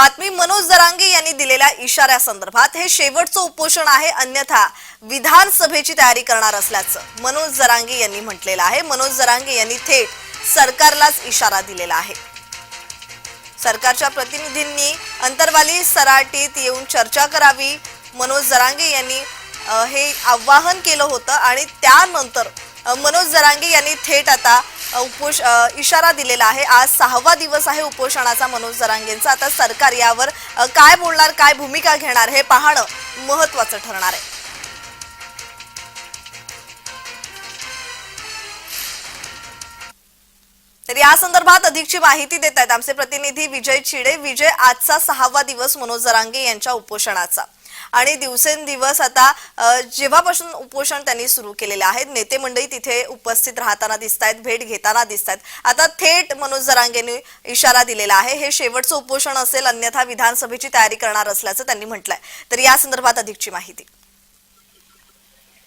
बातमी मनोज दरांगे यांनी दिलेल्या इशाऱ्यासंदर्भात. हे शेवटचं उपोषण आहे अन्यथा विधानसभेची तयारी करणार असल्याचं मनोज जरांगे यांनी म्हटलेलं आहे. मनोज जरांगे यांनी थेट सरकारलाच इशारा दिलेला आहे. सरकारच्या प्रतिनिधींनी अंतरवाली सराटीत येऊन चर्चा करावी. मनोज जरांगे यांनी हे आवाहन केलं होतं आणि त्यानंतर मनोज जरांगे यांनी थेट आता उपोष इशारा दिलेला आहे. आज सहावा दिवस आहे उपोषणाचा मनोज जरांगेंचा. आता सरकार यावर काय बोलणार काय भूमिका घेणार हे पाहणं महत्वाचं ठरणार आहे. तर या संदर्भात अधिकची माहिती देत आहेत आमचे प्रतिनिधी विजय चिडे. विजय आजचा सहावा दिवस मनोज जरांगे यांच्या उपोषणाचा. आणि दिवसेंदिवस आता जेव्हापासून उपोषण त्यांनी सुरू केलेले आहेत नेते मंडळी तिथे उपस्थित राहताना दिसत आहेत भेट घेताना दिसत आहेत आता थेट मनोज जरांगेंनी इशारा दिलेला आहे हे शेवटचं उपोषण असेल अन्यथा विधानसभेची तयारी करणार असल्याचं त्यांनी म्हटलंय. तर या संदर्भात अधिकची माहिती.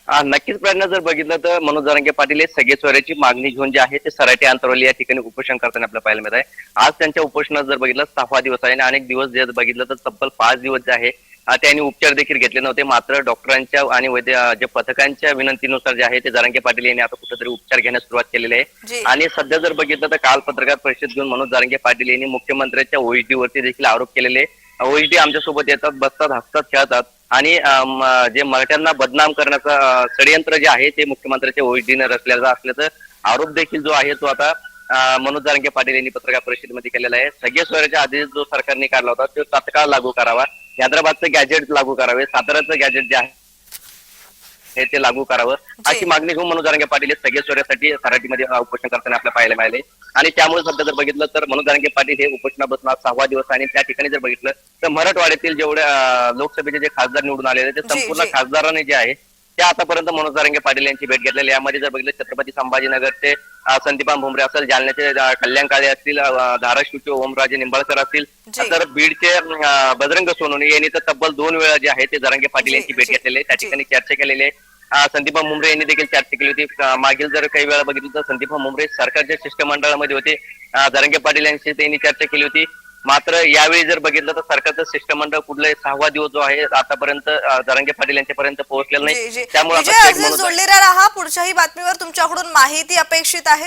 नक्कीच प्रयत्न जर बघितलं तर मनोज जरांगे पाटील हे सगळे सोयऱ्याची मागणी घेऊन जे आहे ते सराटे अंतरवली या ठिकाणी उपोषण करताना आपल्याला पाहायला मिळत आहे. आज त्यांच्या उपोषणात जर बघितलं सहावा दिवस आहे आणि अनेक दिवस जे बघितलं तर तब्बल पाच दिवस जे आहे त्यांनी उपचार देखील घेतले नव्हते. मात्र डॉक्टरांच्या आणि वैद्य जे पथकांच्या विनंतीनुसार जे आहे ते जरांगे पाटील यांनी आता कुठेतरी उपचार घेण्यास सुरुवात केलेली. आहे. आणि सध्या जर बघितलं तर काल पत्रकार परिषद घेऊन मनोज जरांगे पाटील यांनी मुख्यमंत्र्यांच्या ओएसडी वरती देखील आरोप केलेले ओएसडी आमच्यासोबत येतात बसतात हसतात खेळतात आणि जे मराठ्यांना बदनाम करण्याचं षडयंत्र जे आहे ते मुख्यमंत्र्यांच्या ओएसडीने रचल्याचा असल्याचा आरोप देखील जो आहे तो आता मनोज जारंगे पाटील यांनी पत्रकार परिषदेमध्ये केलेला आहे. सगळे सोयऱ्याच्या आदेश जो सरकारने काढला होता तो तात्काळ लागू करावा. हैदराबादचं गॅजेट लागू करावे साताऱ्याचं गॅजेट जे आहे हे ते लागू करावं. अशी मागणी घेऊन मनोज जारंगे पाटील हे सगळे सोयऱ्यासाठी सराटीमध्ये उपोषण करताना आपल्याला पाहायला मिळाले. आणि त्यामुळे सध्या जर बघितलं तर मनोज जारंगे पाटील हे उपोषणापासून आज सहावा दिवस आणि त्या ठिकाणी जर बघितलं तर मराठवाड्यातील जेवढे अं, लोकसभेचे जे खासदार निवडून आलेले ते संपूर्ण. खासदारांनी जे आहे ते आतापर्यंत मनोज जारंगे पाटील यांची भेट घेतलेली. यामध्ये जर बघितलं छत्रपती संभाजीनगरचे अं, संदीपान भुमरे असेल जालन्याचे अं, कल्याण काळे असतील धाराशिवचे ओमराजे निंबाळकर असतील. तर बीडचे बजरंग सोनवणे यांनी तर तब्बल दोन वेळा जे आहे ते जरांगे पाटील यांची भेट घेतलेली आहे त्या. ठिकाणी चर्चा केलेली आहे संदीपा मुंबरे यांनी देखील चर्चा केली होती मागील जर काही वेळा बघितलं तर संदीपा मुंबरे सरकारच्या शिष्टमंडळामध्ये होते जरांगे पाटील यांची त्यांनी चर्चा केली होती मात्र यावेळी जर बघितलं तर सरकारचं शिष्टमंडळ कुठलाही सहावा दिवस जो आहे आतापर्यंत अं, जरांगे पाटील यांच्यापर्यंत पोहोचलेलं नाही. त्यामुळे जोडलेला राहा पुढच्याही बातमीवर तुमच्याकडून माहिती अपेक्षित आहे.